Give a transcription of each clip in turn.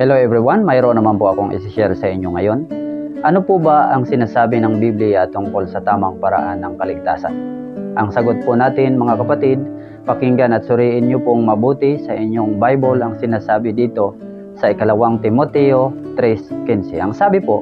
Hello everyone, mayroon naman po akong isi-share sa inyo ngayon. Ano po ba ang sinasabi ng Biblia tungkol sa tamang paraan ng kaligtasan? Ang sagot po natin mga kapatid, pakinggan at suriin niyo pong mabuti sa inyong Bible ang sinasabi dito sa ikalawang Timoteo 3.15. Ang sabi po,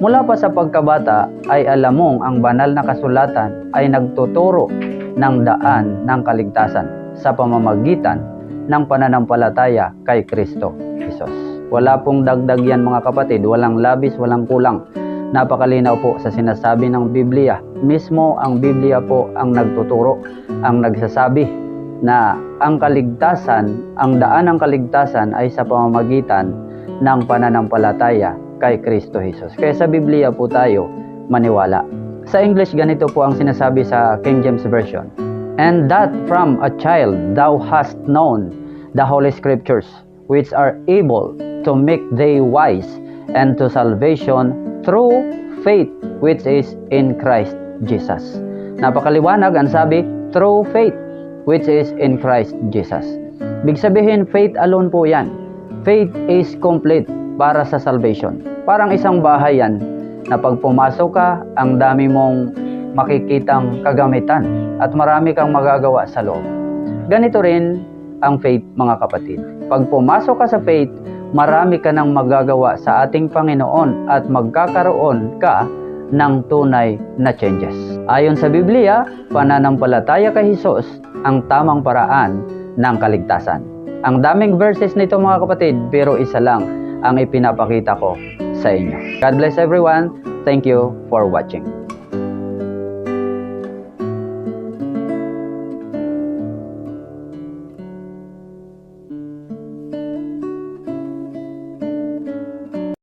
mula pa sa pagkabata ay alam mong ang banal na kasulatan ay nagtuturo ng daan ng kaligtasan sa pamamagitan ng pananampalataya kay Kristo Jesus. Wala pong dagdag yan mga kapatid, walang labis, walang kulang. Napakalinaw po sa sinasabi ng Biblia. Mismo ang Biblia po ang nagtuturo, ang nagsasabi na ang kaligtasan, ang daan ng kaligtasan ay sa pamamagitan ng pananampalataya kay Kristo Jesus. Kaya sa Biblia po tayo maniwala. Sa English, ganito po ang sinasabi sa King James Version. And that from a child thou hast known the Holy Scriptures, which are able to make thee wise and to salvation through faith which is in Christ Jesus. Napakaliwanag ang sabi, through faith which is in Christ Jesus. Big sabihin, faith alone po yan. Faith is complete para sa salvation. Parang isang bahay yan na pag pumasok ka, ang dami mong makikitang kagamitan at marami kang magagawa sa loob. Ganito rin ang faith mga kapatid. Pag pumasok ka sa faith, marami ka nang magagawa sa ating Panginoon at magkakaroon ka ng tunay na changes. Ayon sa Biblia, pananampalataya kay Jesus ang tamang paraan ng kaligtasan. Ang daming verses nito mga kapatid, pero isa lang ang ipinapakita ko sa inyo. God bless everyone. Thank you for watching.